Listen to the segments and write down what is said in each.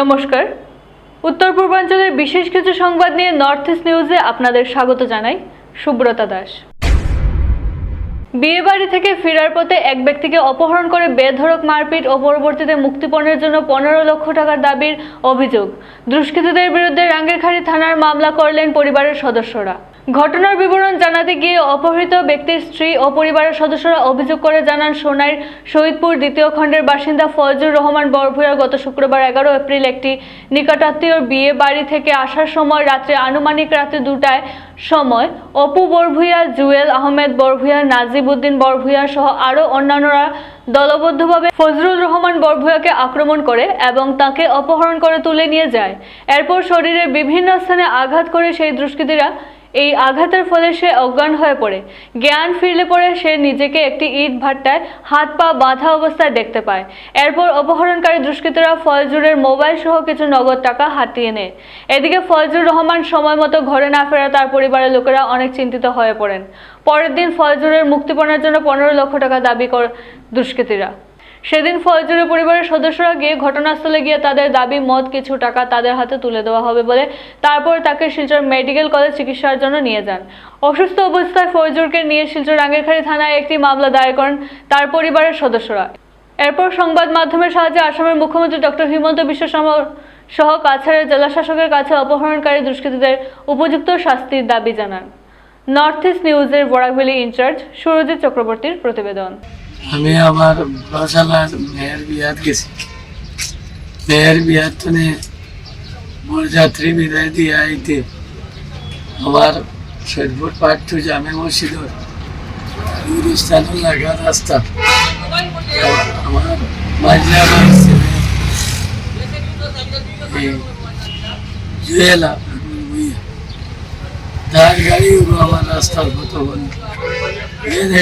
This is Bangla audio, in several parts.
নমস্কার। উত্তর পূর্বাঞ্চলের বিশেষ কিছু সংবাদ নিয়ে নর্থ ইস্ট নিউজে আপনাদের স্বাগত জানাই, সুব্রতা দাস। বিয়েবাড়ি থেকে ফেরার পথে এক ব্যক্তিকে অপহরণ করে বেধড়ক মারপিট ও পরবর্তীতে মুক্তিপণের জন্য পনেরো লক্ষ টাকার দাবির অভিযোগ। দুষ্কৃতীদের বিরুদ্ধে রাঙ্গেরখাড়ি থানার মামলা করলেন পরিবারের সদস্যরা। ঘটনার বিবরণ জানাতে গিয়ে অপহৃত ব্যক্তির স্ত্রী ও পরিবারের সদস্যরা অভিযোগ করে জানান, সোনাইর শহীদপুর দ্বিতীয় খণ্ডের বাসিন্দা ফজলুর রহমান বরভূয়া গত শুক্রবার এগারো এপ্রিল একটি নিকটাত্মীয়র বিয়ে বাড়ি থেকে আসার সময় রাত্রে আনুমানিক রাতে দুটায় সময় অপু বরভূয়া জুয়েল আহমেদ বরভূয়া নাজিবউদ্দিন বরভূয়া সহ আরও অন্যান্যরা দলবদ্ধভাবে ফজলুর রহমান বরভূয়াকে আক্রমণ করে এবং তাকে অপহরণ করে তুলে নিয়ে যায়। এরপর শরীরের বিভিন্ন স্থানে আঘাত করে সেই দুষ্কৃতীরা এই আঘাতের ফলে সে অজ্ঞান হয়ে পড়ে। জ্ঞান ফিরলে পরে সে নিজেকে একটি ইট ভাট্টায় হাত পা বাঁধা অবস্থায় দেখতে পায়। এরপর অপহরণকারী দুষ্কৃতীরা ফয়জুরের মোবাইল সহ কিছু নগদ টাকা হাতিয়ে নেয়। এদিকে ফয়জুর রহমান সময় মতো ঘরে না ফেরা তার পরিবারের লোকেরা অনেক চিন্তিত হয়ে পড়েন। পরের দিন ফয়জুরের মুক্তিপণের জন্য পনেরো লক্ষ টাকা দাবি করে দুষ্কৃতীরা। সেদিন ফয়জুরের পরিবারের সদস্যরা গিয়ে ঘটনাস্থলে গিয়ে তাদের দাবি মত কিছু টাকা তাদের হাতে তুলে দেওয়া হবে বলে তারপর তাকে শিলচর মেডিকেল কলেজ চিকিৎসার জন্য নিয়ে যান। অসুস্থ অবস্থায় ফয়জুরকে নিয়ে শিলচর রাঙ্গেরখাড়ি থানায় একটি মামলা দায়ের করেন তার পরিবারের সদস্যরা। এরপর সংবাদ মাধ্যমের সাহায্যে আসামের মুখ্যমন্ত্রী ডক্টর হিমন্ত বিশ্ব শর্মা সহ কাছাড়ের জেলাশাসকের কাছে অপহরণকারী দুষ্কৃতীদের উপযুক্ত শাস্তির দাবি জানান। নর্থ ইস্ট নিউজের বরাকভ্যালি ইনচার্জ সুরজিৎ চক্রবর্তীর প্রতিবেদন। আমি আমার বড়শালার মেয়ের বিয়াত গেছি। মেয়ের বিয়াত মানে বরযাত্রী বিদায় দিয়ে আইতে আমার সৈদপুর পাঠ টু জামে মসজিদর গুরুস্থান লাগা রাস্তা। আমার মাঝে আমার জুয়েলা তার গাড়ি আমার রাস্তার কত বন্ধ।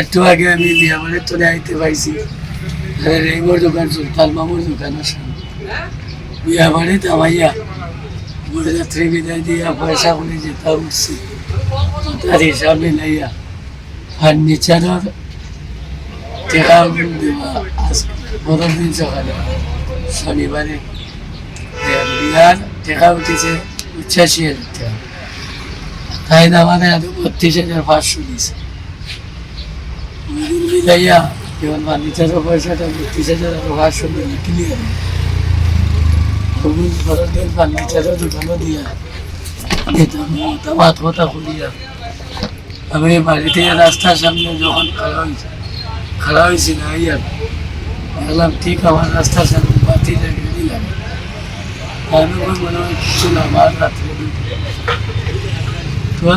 একটু আগে আমি আইতে পাইছি। আরে রেঙ্গর দোকান, সুলতান দোকান আছে। বিয়া বাড়িতে আমাইয়া বরযাত্রী বিদায় দিয়া পয়সা করে যেতে উঠছি তার হিসাব মিলাইয়া ফার্নিচারের টাকা দেওয়া দিন সকালে, শনিবারে। বিয়ার টাকা উঠেছে পঁচাশি তাই না মানে বত্রিশ হাজার পাঁচশো দিছে মিলাইয়া যেমন ফার্নিচারের পয়সাটা বত্রিশ হাজার আর পাঁচশো দিলে ক্লিয়ার সবুজ ভারতের ফার্নিচারের দোকানও দিয়া। এটা মতামত কথা করিয়া। আমি বাড়িতে রাস্তার সামনে যখন খাড়া হয়েছি খাড়া হয়েছি না ইয়ার দেখলাম ঠিক আমার রাস্তার সামনে বাতি লাগিয়ে দিলাম। আমি মনে হয় কিছু না আমার রাত্রে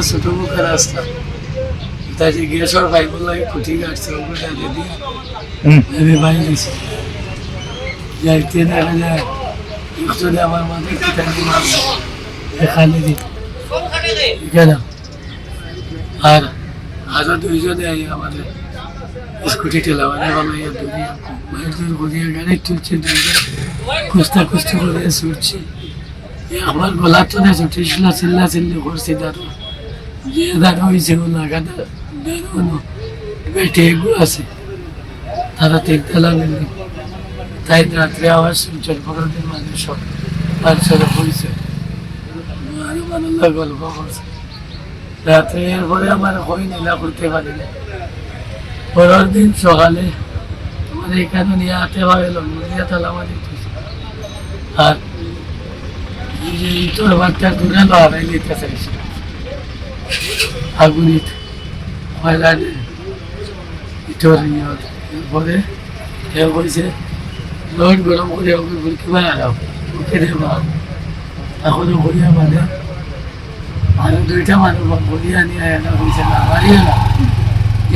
ছোট মুখের রাস্তা। তাই যে গ্যাসর পাইপ লাগে খুঁটি কাটছে ওগুলো দিয়ে গেছি যাইতে দেখা যায়। একজনে আমার মাথায় এখানে দি কেন আর আরও দুইজনে আই আমাদের স্কুটি ঠেলা মানে বানাইয়া দুনিয়া বাইর দূর ঘুরিয়ে গাড়ি তুলছে দুইজন কুস্তা কুস্তি করে ছুটছে আমার গলা তো না ছুটি চিল্লা চিল্লা চিল্লি করছি দাঁড়ো যে দাঁড়ো হয়েছে দাঁড়ানো তারা তাই রাত্রে আবার শিলচর পকেটের মানুষ বাচ্চারা আরও মানুষ গল্প করছে। রাত্রে এরপরে আমার হই নীলা করতে পারি না পরের দিন সকালে আমার এখানে নিয়ে হাতে পাবে লঙ্গিয়া তালা মারি আর ইটোর বাচ্চা দূরে লড়াই নিতে চাইছে। আগুনিত। ময়লা ইটোর নিয়ত এরপরে কেউ কইছে লোড গরম করে ওকে গুলকি দেবা এখনও করিয়া মানে আর দুইটা মানুষ বলিয়া নিয়ে এনে কইছে না মারিও না।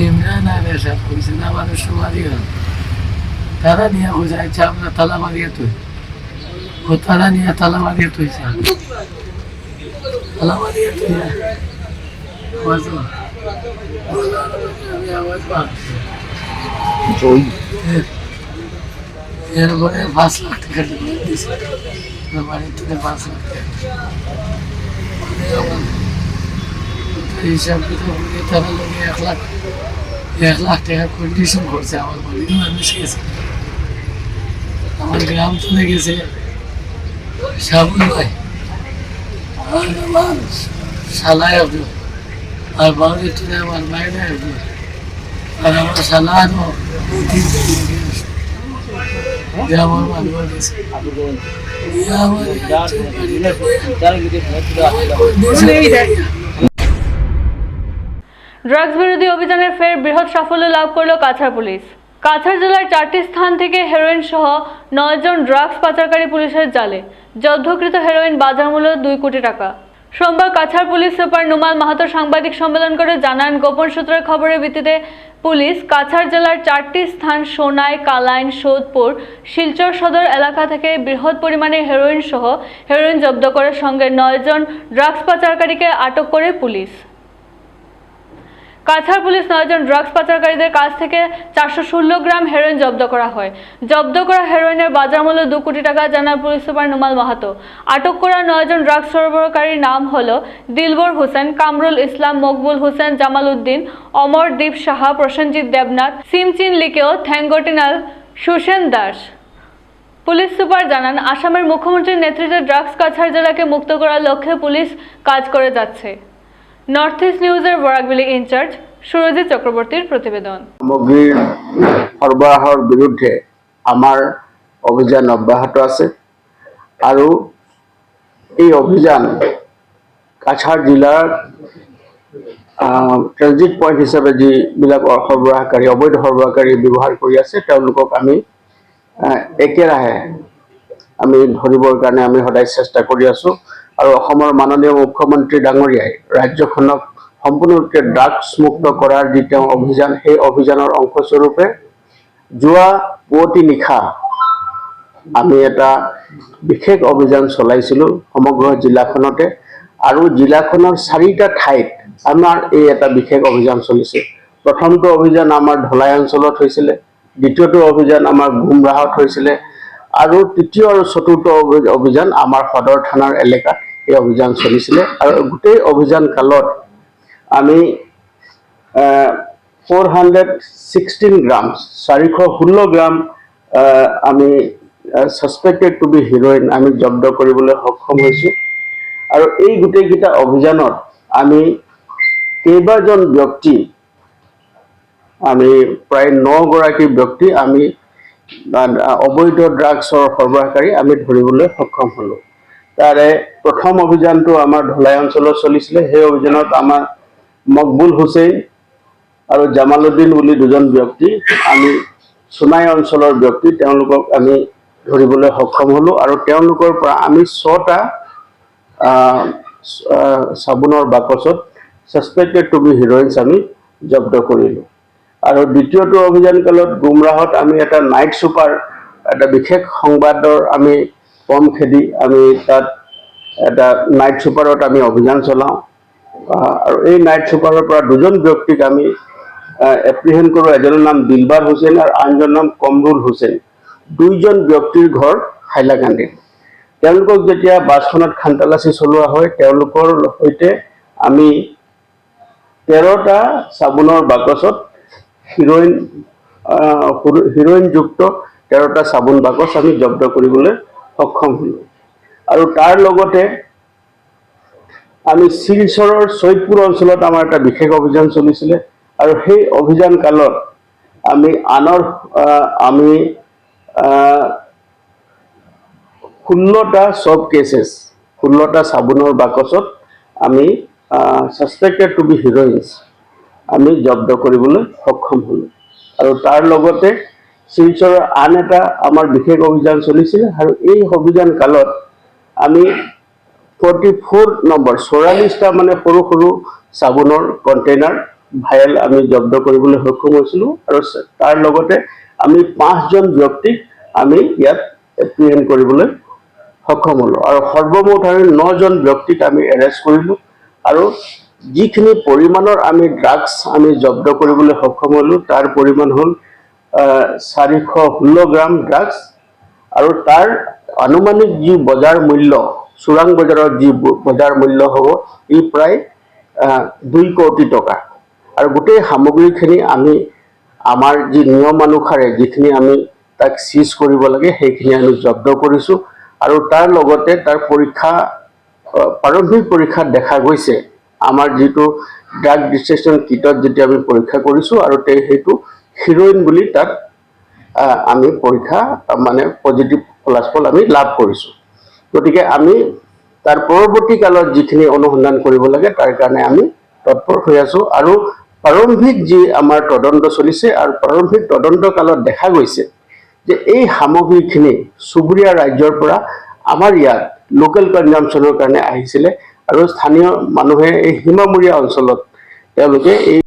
ইমরান আর এসব কইছে না মানুষ মারিও না। তারা নিয়ে কইছে আচ্ছা আমরা তালা মারিয়া তুই। ও তারা নিয়ে তালা মারিয়া তুইছে। তালা মারিয়া তুই এরপরে পাঁচ পাঁচ লাখ টাকা এক লাখ এক লাখ টাকা কন্ডিশন করছে আমার বাড়ির মানুষ গেছে আমার গ্রাম চলে গেছে। সাবুন ভাই শালায় একজন আর আমার একজন আর আমার ড্রাগস বিরোধী অভিযানের ফের বৃহৎ সাফল্য লাভ করল কাছাড় পুলিশ। কাছাড় জেলার চারটি স্থান থেকে হেরোইন সহ নয়জন ড্রাগস পাচারকারী পুলিশের জালে। জব্দকৃত হেরোইন বাজার মূল্য দুই কোটি টাকা। সোমবার কাছাড় পুলিশ সুপার নুমাল মাহাতো সাংবাদিক সম্মেলন করে জানান, গোপন সূত্রের খবরের ভিত্তিতে পুলিশ কাছাড় জেলার চারটি স্থান সোনাই, কালাইন, সোদপুর, শিলচর সদর এলাকা থেকে বৃহৎ পরিমাণে হেরোইন সহ হেরোইন জব্দ করে সঙ্গে নয়জন ড্রাগস পাচারকারীকে আটক করে পুলিশ। কাছাড় পুলিশ নয়জন ড্রাগস পাচারকারীদের কাছ থেকে চারশো ষোলো গ্রাম হেরোইন জব্দ করা হয়। জব্দ করা হেরোইনের বাজার মূল্য দু কোটি টাকা জানান পুলিশ সুপার নুমাল মাহাতো। আটক করা নয়জন ড্রাগস সরবরাহকারীর নাম হল দিলবর হোসেন, কামরুল ইসলাম, মকবুল হোসেন, জামাল উদ্দিন, অমর অমরদীপ সাহা, প্রসেনজিৎ দেবনাথ, সিমচিন লিকেও থ্যাঙ্গটিনাল সুসেন দাস। পুলিশ সুপার জানান, আসামের মুখ্যমন্ত্রীর নেতৃত্বে ড্রাগস কাছাড় জেলাকে মুক্ত করার লক্ষ্যে পুলিশ কাজ করে যাচ্ছে। নর্থ ইস্ট নিউজের বরাকবিলি ইনচার্জ সুরজিৎ চক্রবর্তীর প্রতিবেদন। সামগ্ৰীৰ সৰবৰাহৰ বিৰুদ্ধে আমাৰ অভিযান অব্যাহত আছে আৰু এই অভিযান কাছাৰ জিলাৰ ট্ৰেনজিট পইণ্ট হিচাপে যিবিলাক সৰবৰাহকাৰী অবৈধ সৰবৰাহকাৰী ব্যৱহাৰ কৰি আছে, তেওঁলোকক আমি একেৰাহে আমি ধৰিবৰ কাৰণে আমি সদায় চেষ্টা কৰি আছো। আৰু অসমৰ মাননীয় মুখ্যমন্ত্ৰী ডাঙৰীয়াই ৰাজ্যখনক সম্পূৰ্ণৰূপে ড্ৰাগছ মুক্ত কৰাৰ যি তেওঁ অভিযান, সেই অভিযানৰ অংশস্বৰূপে যোৱা পুৱতি নিশা আমি এটা বিশেষ অভিযান চলাইছিলোঁ সমগ্ৰ জিলাখনতে। আৰু জিলাখনৰ চাৰিটা ঠাইত আমাৰ এই এটা বিশেষ অভিযান চলিছে। প্ৰথমটো অভিযান আমাৰ ধলাই অঞ্চলত হৈছিলে। দ্বিতীয়টো অভিযান আমাৰ গুমৰাহত হৈছিলে। আৰু তৃতীয় আৰু চতুৰ্থ অভি- অভিযান আমাৰ সদৰ থানাৰ এলেকাত এই অভিযান চলিছিলে আৰু গোটেই অভিযান কালত আমি ফ'ৰ হাণ্ড্ৰেড ছিক্সটিন গ্ৰাম চাৰিশ ষোল্ল গ্ৰাম আমি ছাছপেক্টেড টু বি হিৰইন আমি জব্দ কৰিবলৈ সক্ষম হৈছোঁ। আৰু এই গোটেইকেইটা অভিযানত আমি কেইবাজন ব্যক্তি, আমি প্ৰায় নগৰাকী ব্যক্তি আমি অবৈধ ড্ৰাগছৰ সৰবৰাহকাৰী আমি ধৰিবলৈ সক্ষম হ'লোঁ। তাৰে প্ৰথম অভিযানটো আমাৰ ধলাই অঞ্চলত চলিছিলে। সেই অভিযানত আমাৰ মকবুল হুছেইন আৰু জামালুদ্দিন বুলি দুজন ব্যক্তি আমি সোণাই অঞ্চলৰ ব্যক্তি তেওঁলোকক আমি ধৰিবলৈ সক্ষম হ'লোঁ আৰু তেওঁলোকৰ পৰা আমি ছটা চাবোনৰ বাকচত ছাছপেক্টেড টু বি হিৰইনছ আমি জব্দ কৰিলোঁ। আৰু দ্বিতীয়টো অভিযান কালত গুমৰাহত আমি এটা নাইট ছুপাৰ এটা বিশেষ সংবাদৰ আমি কম খেদি আমি তাত এটা নাইট ছুপাৰত আমি অভিযান চলাওঁ। আৰু এই নাইট ছুপাৰৰ পৰা দুজন ব্যক্তিক আমি এপ্ৰিহেণ্ড কৰোঁ। এজনৰ নাম দিলবাৰ হুছেইন আৰু আনজনৰ নাম কমৰুল হুছেইন। দুইজন ব্যক্তিৰ ঘৰ হাইলাকান্দিত তেওঁলোকক যেতিয়া বাছখনত খান্তালাচি চলোৱা হয়, তেওঁলোকৰ সৈতে আমি তেৰটা চাবোনৰ বাকচত হিৰ- হিৰইনযুক্ত তেৰটা চাবোন বাকচ আমি জব্দ কৰিবলৈ সক্ষম হ'লোঁ। আৰু তাৰ লগতে আমি শিলচৰৰ চৈদপুৰ অঞ্চলত আমাৰ এটা বিশেষ অভিযান চলিছিলে আৰু সেই অভিযান কালত আমি আনৰ আমি ষোল্লটা চব কেছেছ ষোল্লটা চাবোনৰ বাকচত আমি ছাছপেক্টেড টু বি হিৰইনছ আমি জব্দ কৰিবলৈ সক্ষম হ'লোঁ। আৰু তাৰ লগতে শিলচৰৰ আন এটা আমাৰ বিশেষ অভিযান চলিছিলে আৰু এই অভিযান কালত আমি ফৰ্টি ফ'ৰ নম্বৰ চৌৰাল্লিছটা মানে সৰু সৰু চাবোনৰ কণ্টেইনাৰ ভায়েল আমি জব্দ কৰিবলৈ সক্ষম হৈছিলোঁ আৰু তাৰ লগতে আমি পাঁচজন ব্যক্তিক আমি ইয়াত এপ্ৰিহেণ্ড কৰিবলৈ সক্ষম হ'লোঁ। আৰু সৰ্বমুঠ আমি নজন ব্যক্তিক আমি এৰেষ্ট কৰিলোঁ। আৰু যিখিনি পৰিমাণৰ আমি ড্ৰাগছ আমি জব্দ কৰিবলৈ সক্ষম হ'লোঁ, তাৰ পৰিমাণ হ'ল চাৰিশ ষোল্ল গ্ৰাম ড্ৰাগছ আৰু তাৰ আনুমানিক যি বজাৰ মূল্য, চোৰাং বজাৰত যি বজাৰ মূল্য হ'ব, ই প্ৰায় দুই কোটি টকা। আৰু গোটেই সামগ্ৰীখিনি আমি, আমাৰ যি নিয়মানুসাৰে যিখিনি আমি তাক চিজ কৰিব লাগে, সেইখিনি আমি জব্দ কৰিছোঁ। আৰু তাৰ লগতে তাৰ পৰীক্ষা প্ৰাৰম্ভিক পৰীক্ষাত দেখা গৈছে আমাৰ যিটো ড্ৰাগ ডিটেকশ্যন কিটত যেতিয়া আমি পৰীক্ষা কৰিছোঁ আৰু সেইটো হিৰইন বুলি তাত আমি পৰীক্ষা মানে পজিটিভ ফলাফল আমি লাভ কৰিছোঁ। গতিকে আমি তাৰ পৰৱৰ্তী কালত যিখিনি অনুসন্ধান কৰিব লাগে, তাৰ কাৰণে আমি তৎপৰ হৈ আছো আৰু প্ৰাৰম্ভিক যি আমাৰ তদন্ত চলিছে আৰু প্ৰাৰম্ভিক তদন্ত কালত দেখা গৈছে যে এই সামগ্ৰীখিনি চুবুৰীয়া ৰাজ্যৰ পৰা আমাৰ ইয়াত লোকেল কনজামশ্যনৰ কাৰণে আহিছিলে। আৰু স্থানীয় মানুহে এই সীমামূৰীয়া অঞ্চলত তেওঁলোকে এই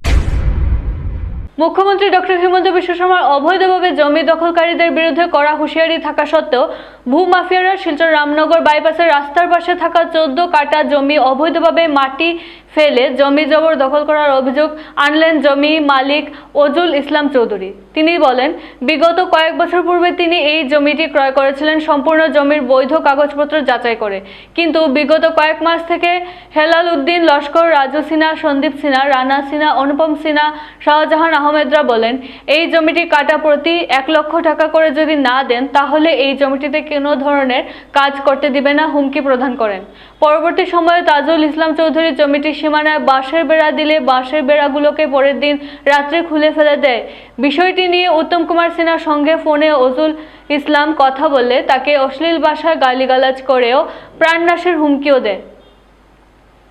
মুখ্যমন্ত্রী ডক্টর হিমন্ত বিশ্ব শর্মার অবৈধভাবে জমি দখলকারীদের বিরুদ্ধে কড়া হুঁশিয়ারি থাকা সত্ত্বেও ভূমাফিয়ারা শিলচর রামনগর বাইপাসের রাস্তার পাশে থাকা চোদ্দ কাটা জমি অবৈধভাবে মাটি ফেলে জমি জবর দখল করার অভিযোগ আনলেন জমি মালিক অজুল ইসলাম চৌধুরী তিনি বলেন, বিগত কয়েক বছর পূর্বে তিনি এই জমিটি ক্রয় করেছিলেন সম্পূর্ণ জমির বৈধ কাগজপত্র যাচাই করে। কিন্তু বিগত কয়েক মাস থেকে হেলাল উদ্দিন, লস্কর, রাজু সিনহা, সন্দীপ সিনহা, রানা সিনহা, অনুপম সিনহা, শাহজাহান আহমেদরা বলেন, এই জমিটি কাটা প্রতি এক লক্ষ টাকা করে যদি না দেন, তাহলে এই জমিটিতে কোনো ধরনের কাজ করতে দিবে না হুমকি প্রদান করেন। পরবর্তী সময়ে তাজুল ইসলাম চৌধুরী জমিটির সীমানায় বাঁশের বেড়া দিলে বাঁশের বেড়াগুলোকে পরের দিন রাত্রে খুলে ফেলে দেয়। বিষয়টি নিয়ে উত্তম কুমার সিনহার সঙ্গে ফোনে অজুল ইসলাম কথা বললে তাকে অশ্লীল ভাষায় গালিগালাজ করেও প্রাণনাশের হুমকিও দেয়।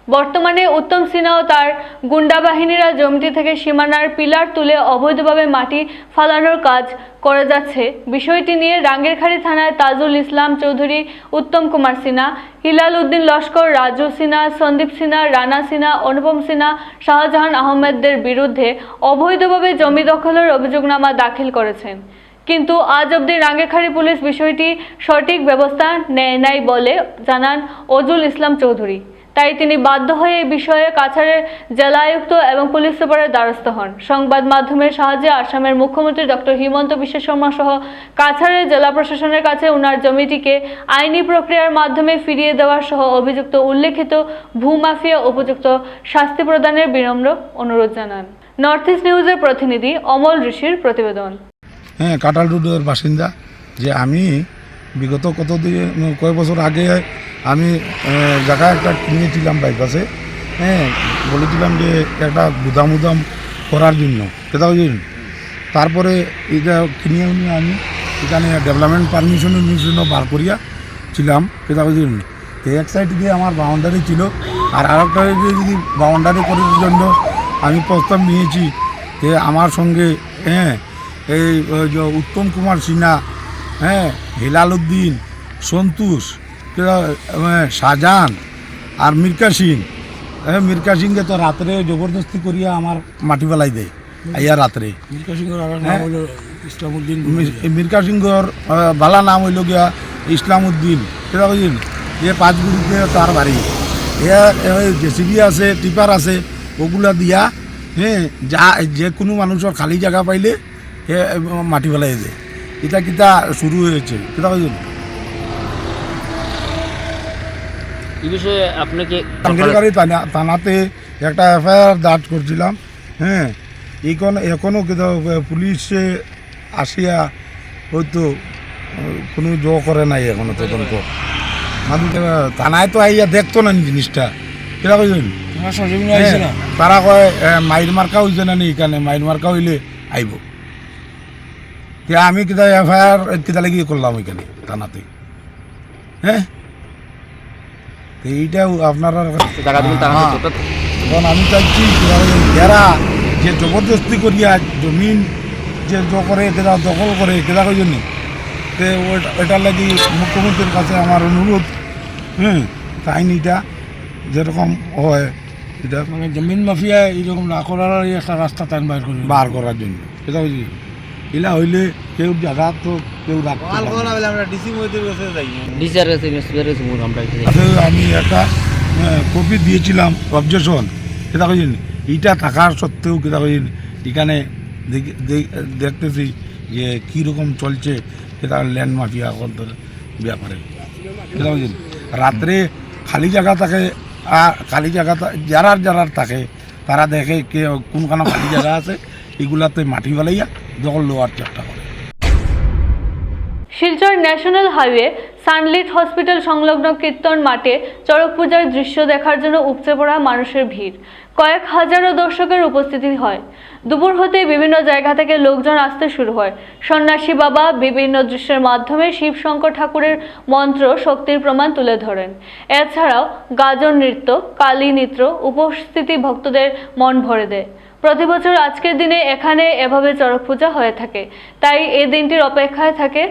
বর্তমানে উত্তম সিনহা ও তার গুন্ডা বাহিনীরা জমিটি থেকে সীমানার পিলার তুলে অবৈধভাবে মাটি ফালানোর কাজ করে যাচ্ছে। বিষয়টি নিয়ে রাঙ্গেরখাড়ি থানায় তাজুল ইসলাম চৌধুরী, উত্তম কুমার সিনহা, হিলাল উদ্দিন লস্কর, রাজু সিনহা, সন্দীপ সিনহা, রানা সিনহা, অনুপম সিনহা, শাহজাহান আহমেদদের বিরুদ্ধে অবৈধভাবে জমি দখলের অভিযোগনামা দাখিল করেছেন। কিন্তু আজ অবধি রাঙ্গেখাড়ি পুলিশ বিষয়টি সঠিক ব্যবস্থা নেয় নাই বলে জানান অজুল ইসলাম চৌধুরী। তাই তিনি বাধ্য হয়ে এই বিষয়ে কাছাড়ের জেলায়ুক্ত এবং পুলিশ সুপারের দ্বারস্থ হন। সংবাদ মাধ্যমের সাহায্যে আসামের মুখ্যমন্ত্রী ডক্টর হিমন্ত বিশ্ব শর্মা সহ কাছাড়ের জেলা প্রশাসনের কাছে উনার জমিটিকে আইনি প্রক্রিয়ার মাধ্যমে ফিরিয়ে দেওয়ার সহ অভিযুক্ত উল্লেখিত ভূমাফিয়া উপযুক্ত শাস্তি প্রদানের বিনম্র অনুরোধ জানান। নর্থ ইস্ট নিউজের প্রতিনিধি অমল ঋষির প্রতিবেদন। হ্যাঁ কাটাল বাসিন্দা যে আমি বিগত কত কয়েক বছর আগে আমি জায়গা একটা কিনেছিলাম বাইপাসে হ্যাঁ বলেছিলাম যে একটা গুদাম উদাম করার জন্য। কেতা তারপরে এটা কিনে নিয়ে আমি এখানে ডেভেলপমেন্ট পারমিশনের জন্য বার করিয়া ছিলাম, কেতা বুঝলেন? এক সাইড দিয়ে আমার বাউন্ডারি ছিল, আর আরেকটা দিকে যদি বাউন্ডারি করার জন্য আমি প্রস্তাব নিয়েছি যে আমার সঙ্গে হ্যাঁ এই উত্তম কুমার সিনহা হ্যাঁ হিলাল উদ্দিন সন্তোষ আহ, শাহজাহান আর মির্কা সিং। হ্যাঁ মির্কা সিংকে তো রাত্রে জবরদস্তি করিয়া আমার মাটি পেলাই দেয় আইয়া রাত্রে। হ্যাঁ? ইসলামুদ্দিন মির- মির্কা সিংহর বালা নাম হইল গিয়া ইসলাম উদ্দিন কেটা বুঝলেন? এ পাঁচগুড়িতে তার বাড়ি। জেসিবি আছে টিপার আছে ওগুলা দিয়া হ্যাঁ যা যে কোনো মানুষের খালি জায়গা পাইলে মাটি ফেলাই দেয়। এটা কিতা শুরু হয়েছে? কেটা বুঝলেন এই বিষয়ে আপনাকে থানা থানাতে একটা এফআইআর দার্জ করছিলাম হ্যাঁ। এখন এখনও কিন্তু পুলিশে আসিয়া হয়তো কোনো জ করে নাই এখনও তদন্ত। মানে থানায় তো আইয়া দেখতো না জিনিসটা। কিরা কইছেন? হ্যাঁ, তারা কয় মাইর মার্কা হইছে না নি? এখানে মাইর মার্কা হইলে আইব। আমি কিতা এফআইআর কিতা লাগি করলাম ওইখানে থানাতে। হ্যাঁ? তো এইটাও আপনারা টাকা দিবেন তার হ্যাঁ। এখন আমি চাইছি এরা যে জবরদস্তি করিয়া জমিন যে জ করে কেদা দখল করে কেদা কই জন্য তে ওইটার লাগি মুখ্যমন্ত্রীর কাছে আমার অনুরোধ। হুম আইনিটা যেরকম হয় এটা মানে জমিন মাফিয়া এরকম না করার একটা রাস্তা টাইম বাইর করে বার করার জন্য। কেদা কইছি? এলা হইলে কেউ জায়গা তো কেউ রাখতে তাতে আমি একটা কপি দিয়েছিলাম অবজেকশন কেটা কইছেন এইটা থাকার সত্ত্বেও কেটা কইছেন এখানে দেখি- দেখতেছি যে কীরকম চলছে সেটা ল্যান্ড মাফিয়া কন্ট্রোল ব্যাপারে কেটা কইছেন রাত্রে খালি জায়গা থাকে আর খালি জায়গা যারার যারার থাকে তারা দেখে কে কোনখানে খালি জায়গা আছে এগুলাতে মাটি ফেলাইয়া দখল লোয়ার চেষ্টা করে Silchar national highway sunlit hospital সংলগ্ন কীর্তন মাঠে চড়ক পূজার দৃশ্য দেখার জন্য উপচে পড়া মানুষের ভিড়। কয়েক হাজারো দর্শকের উপস্থিতি হয়। দুপুর হতে বিভিন্ন জায়গা থেকে লোকজন আসতে শুরু হয়। সন্ন্যাসী বাবা বিভিন্ন দৃশ্যের মাধ্যমে শিব শঙ্কর ঠাকুরের মন্ত্র শক্তির প্রমাণ তুলে ধরেন। এছাড়াও গাজন নৃত্য, কালী নৃত্য, উপস্থিতি ভক্তদের মন ভরে দেয়। প্রতি বছর আজকের দিনে এখানে এভাবে চড়ক পূজা হয়ে থাকে। তাই এই দিনটির অপেক্ষায় থাকে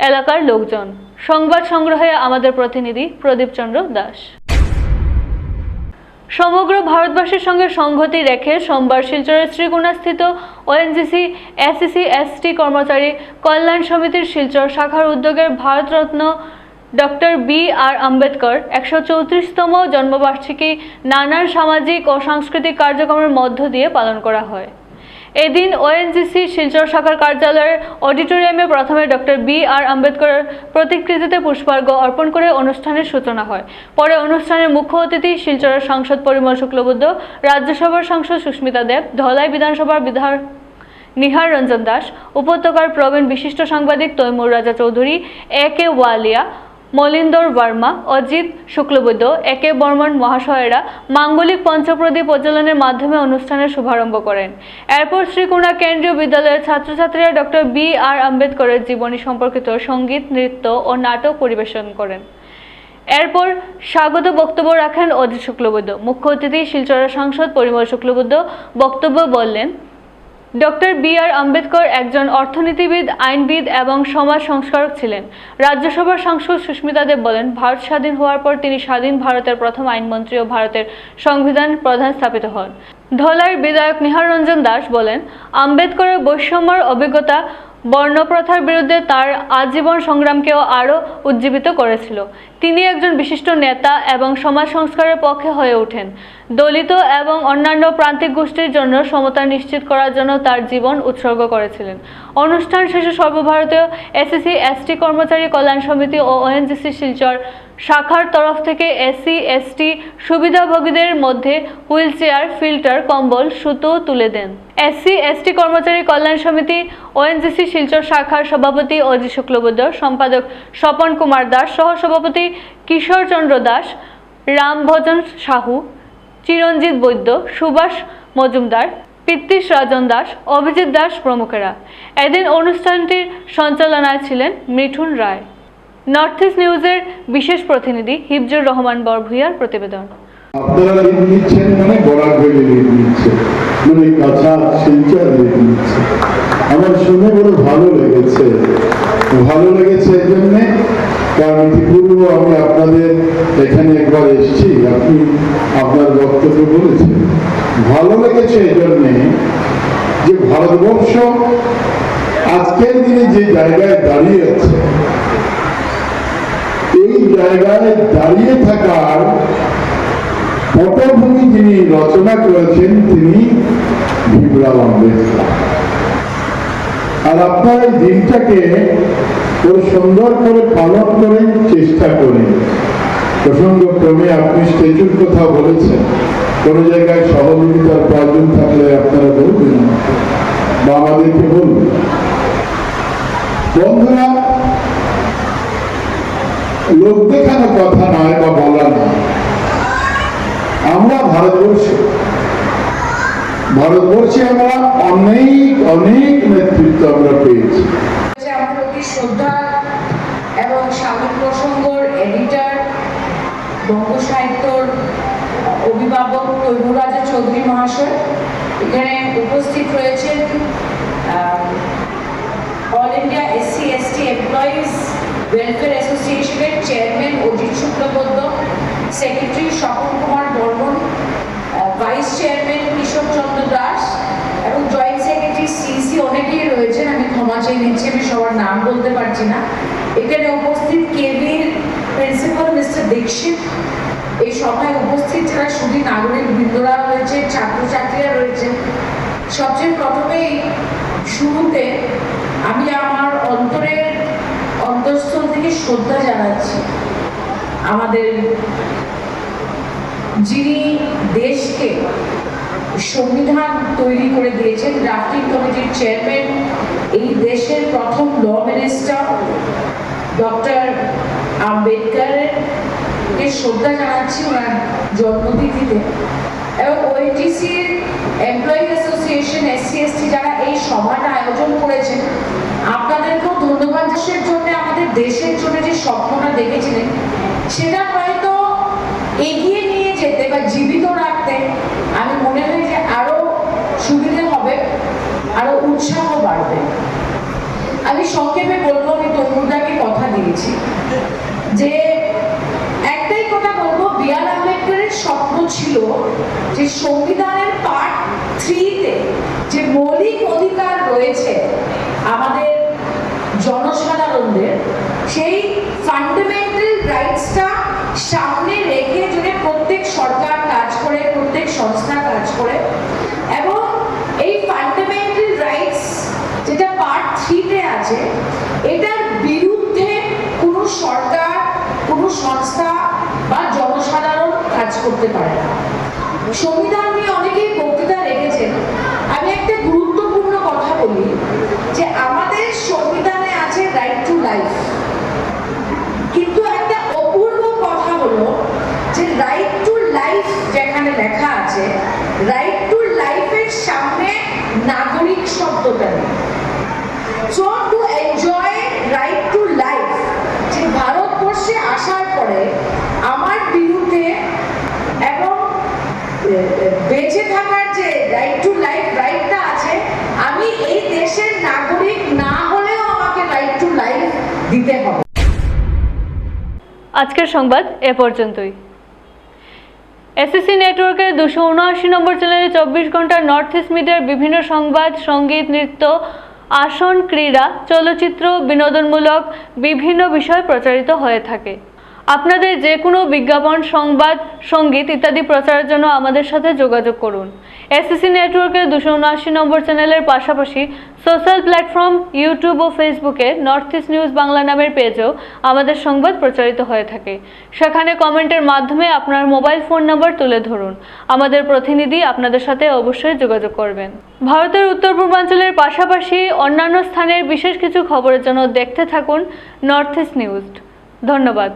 এলাকার লোকজন। সংবাদ সংগ্রহে আমাদের প্রতিনিধি প্রদীপ চন্দ্র দাস। সমগ্র ভারতবাসীর সঙ্গে সংহতি রেখে সোমবার শিলচরের শ্রীগুণাস্থিত ওএনজিসি এসিসি এসটি কর্মচারী কল্যাণ সমিতির শিলচর শাখার উদ্যোগের Bharat Ratna doctor B R Ambedkar একশো চৌত্রিশতম জন্মবার্ষিকী নানান সামাজিক ও সাংস্কৃতিক কার্যক্রমের মধ্য দিয়ে পালন করা হয়। এদিন ওএনজিসি শিলচর শাখার কার্যালয়ের অডিটোরিয়ামে প্রথমে ডক্টর বি আর আম্বেদকরের প্রতিকৃতিতে পুষ্পার্ঘ অর্পণ করে অনুষ্ঠানের সূচনা হয়। পরে অনুষ্ঠানের মুখ্য অতিথি শিলচরের সাংসদ পরিমল শুক্লবুদ্ধ, রাজ্যসভার সাংসদ সুস্মিতা দেব, ধলাই বিধানসভার বিধায়ক নিহার রঞ্জন দাস, উপত্যকার প্রবীণ বিশিষ্ট সাংবাদিক তৈমুর রাজা চৌধুরী, এ কে ওয়ালিয়া মলিন্দর বর্মা, অজিত শুক্লবৈদ্য, এ কে বর্মন মহাশয়েরা মাঙ্গলিক পঞ্চপ্রদীপ প্রজ্বলনের মাধ্যমে অনুষ্ঠানের শুভারম্ভ করেন। এরপর শ্রীকুণা কেন্দ্রীয় বিদ্যালয়ের ছাত্রছাত্রীরা ডক্টর বি আর আম্বেদকরের জীবনী সম্পর্কিত সংগীত, নৃত্য ও নাটক পরিবেশন করেন। এরপর স্বাগত বক্তব্য রাখেন অজিত শুক্লবৈদ্য। মুখ্য অতিথি শিলচরের সাংসদ পরিমল শুক্লবৈদ্য বক্তব্য বললেন ডক্টর বি আর আম্বেদকর একজন অর্থনীতিবিদ, আইনবিদ এবং সমাজ সংস্কারক ছিলেন। রাজ্যসভার সাংসদ সুস্মিতা দেব বলেন, ভারত স্বাধীন হওয়ার পর তিনি স্বাধীন ভারতের প্রথম আইনমন্ত্রী ও ভারতের সংবিধান প্রধান স্থাপিত হন। ধলাইয়ের বিধায়ক নিহার রঞ্জন দাস বলেন, আম্বেদকরের বৈষম্যর অভিজ্ঞতা বর্ণপ্রথার বিরুদ্ধে তার আজীবন সংগ্রামকেও আরও উজ্জীবিত করেছিল। তিনি একজন বিশিষ্ট নেতা এবং সমাজ সংস্কারের পক্ষে হয়ে ওঠেন। দলিত এবং অন্যান্য প্রান্তিক গোষ্ঠীর জন্য সমতা নিশ্চিত করার জন্য তার জীবন উৎসর্গ করেছিলেন। অনুষ্ঠান শেষে সর্বভারতীয় এসএসসি এসটি কর্মচারী কল্যাণ সমিতি ও ওএনজিসি শিলচর শাখার তরফ থেকে এসসি এসটি সুবিধাভোগীদের মধ্যে হুইল চেয়ার ফিল্টার, কম্বল, সুতো তুলে দেন। এসসি, এসটি কর্মচারী কল্যাণ সমিতি, ওএনজিসি শিলচর শাখার সভাপতি অজি শুক্লবৈদ্য সম্পাদক স্বপন কুমার দাস সহ সভাপতি কিশোর চন্দ্র দাস, রামভজন সাহু, চিরঞ্জিত বৈদ্য, সুভাষ মজুমদার পিতৃষ রাজন দাস, অভিজিৎ দাস প্রমুখেরা। এদিন অনুষ্ঠানটির সঞ্চালনায় ছিলেন মিঠুন রায়। নর্থ ইস্ট নিউজের বিশেষ প্রতিনিধি হিফজুর রহমান বরভুইয়ার প্রতিবেদন। আপনারা লিড নিচ্ছেন মানে বরাক ভ্যালি লিড নিচ্ছে মানে কাঁচা শিলচর লিড নিচ্ছে আমার শুনে বড় ভালো লেগেছে। ভালো লেগেছে এই জন্যে, কারণ ইতিপূর্ব আমি আপনাদের এখানে একবার এসেছি, আপনি আপনার বক্তব্য বলেছেন। ভালো লেগেছে এই জন্যে যে ভারতবর্ষ আজকের দিনে যে জায়গায় দাঁড়িয়ে আছে এই জায়গায় দাঁড়িয়ে থাকার পটভূমি যিনি রচনা করেছেন, তিনি ভীমরাও আম্বেদকর। আর আপনার এই দিনটাকে খুব সুন্দর করে পালন করেন চেষ্টা করেন প্রসঙ্গক্রমে আপনি স্ট্যাচুর কথা বলেছেন। কোন জায়গায় সহযোগিতার প্রয়োজন থাকলে আপনারা বলবেন। বা আমাদেরকে বলবেন বন্ধুরা লোক দেখানো কথা নয় বা বলা নয়? আমরা ভারতবর্ষে ভারতবর্ষে আমরা অনেক অনেক নেতৃত্ব আমরা পেয়েছি। শ্রদ্ধা এবং স্বামী প্রসঙ্গর এডিটর বঙ্গ সাহিত্যর অভিভাবক তৈমুরাজ চৌধুরী মহাশয়, এখানে উপস্থিত রয়েছেন all India SC ST employees welfare অ্যাসোসিয়েশনের chairman Ajit Shuklabaddha secretary Swapan Kumar Barman vice chairman Kishore Chandra Das এবং জয়েন্ট সেক্রেটারি সিসি অনেকেই রয়েছেন। আমি ক্ষমা চেয়ে নিচ্ছি, আমি সবার নাম বলতে পারছি না। এখানে উপস্থিত কেবির প্রিন্সিপাল মিস্টার দীক্ষিত। এই সভায় উপস্থিত যারা শুধু নাগরিক বৃন্দরা রয়েছে ছাত্রছাত্রীরা রয়েছেন। সবচেয়ে প্রথমেই শুরুতে আমি আমার অন্তরের অন্তঃস্থল থেকে শ্রদ্ধা জানাচ্ছি। আমাদের যিনি দেশকে সংবিধান তৈরি করে দিয়েছেন ড্রাফটিং কমিটির চেয়ারম্যান এই দেশের প্রথম ল মিনিস্টার ডক্টর আম্বেদকারের কে শ্রদ্ধা জানাচ্ছি ওনার জন্মতিথিতে। এবং ওএনজিসির এমপ্লয়ি অ্যাসোসিয়েশন এসসি এসটি যারা এই সভাটা আয়োজন করেছেন আপনাদেরকেও ধন্যবাদ দেশের জন্য আমাদের দেশের জন্য যে স্বপ্নটা দেখেছিলেন, সেটা হয়তো এগিয়ে নিয়ে যেতে বা জীবিত রাখতে আমি মনে হয় যে আরও সুবিধে হবে আরও উৎসাহ বাড়বে আমি সংক্ষেপে বলব আমি তরুণদাকে কথা দিয়েছি যে একটাই কথা বলব বি আর আম্বেদকরের স্বপ্ন ছিল যে সংবিধানের পার্ট থ্রিতে যে মৌলিক অধিকার রয়েছে আমাদের জনসাধারণদের সেই ফান্ডামেন্টাল রাইটসটা সামনে রেখে যদি প্রত্যেক সরকার কাজ করে, প্রত্যেক সংস্থা কাজ করে, এবং এই ফান্ডামেন্টাল রাইটস যেটা পার্ট থ্রিতে আছে, এটার বিরুদ্ধে কোনো সরকার, কোনো সংস্থা বা জনসাধারণ কাজ করতে পারে না। সংবিধান নিয়ে অনেকেই বক্তৃতা রেখেছেন আমি একটা গুরুত্বপূর্ণ কথা বলি যে আমাদের সংবিধানে আছে রাইট টু লাইফ কিন্তু একটা অপূর্ব কথা হলো যে রাইট টু লাইফ যেখানে লেখা আছে রাইট টু লাইফের সামনে নাগরিক শব্দটা নেই so to enjoy right to life যে ভারতবর্ষে আসার পরে আমার বিরুদ্ধে এবং এ, এ, বেঁচে থাকার যে রাইট টু লাইফ রাইটটা আছে, আমি এই দেশের নাগরিক না হলেও আমাকে রাইট টু লাইফ দিতে হবে। আজকের সংবাদ এ পর্যন্তই। এসএসসি নেটওয়ার্কের দুশো উনআশি নম্বর চ্যানেলে চব্বিশ ঘণ্টা নর্থ ইস্ট মিডিয়ার বিভিন্ন সংবাদ, সংগীত, নৃত্য, আসন, ক্রীড়া, চলচ্চিত্র, বিনোদনমূলক বিভিন্ন বিষয় প্রচারিত হয়ে থাকে। আপনাদের যে কোনো বিজ্ঞাপন, সংবাদ, সংগীত ইত্যাদি প্রচারের জন্য আমাদের সাথে যোগাযোগ করুন। এসএসসি নেটওয়ার্কের দুশো উনআশি নম্বর চ্যানেলের পাশাপাশি সোশ্যাল প্ল্যাটফর্ম, ইউটিউব ও ফেসবুকে নর্থ ইস্ট নিউজ বাংলা নামের পেজেও আমাদের সংবাদ প্রচারিত হয়ে থাকে। সেখানে কমেন্টের মাধ্যমে আপনার মোবাইল ফোন নাম্বার তুলে ধরুন। আমাদের প্রতিনিধি আপনাদের সাথে অবশ্যই যোগাযোগ করবেন। ভারতের উত্তর পূর্বাঞ্চলের পাশাপাশি অন্যান্য স্থানের বিশেষ কিছু খবরের জন্য দেখতে থাকুন নর্থ ইস্ট নিউজ। ধন্যবাদ।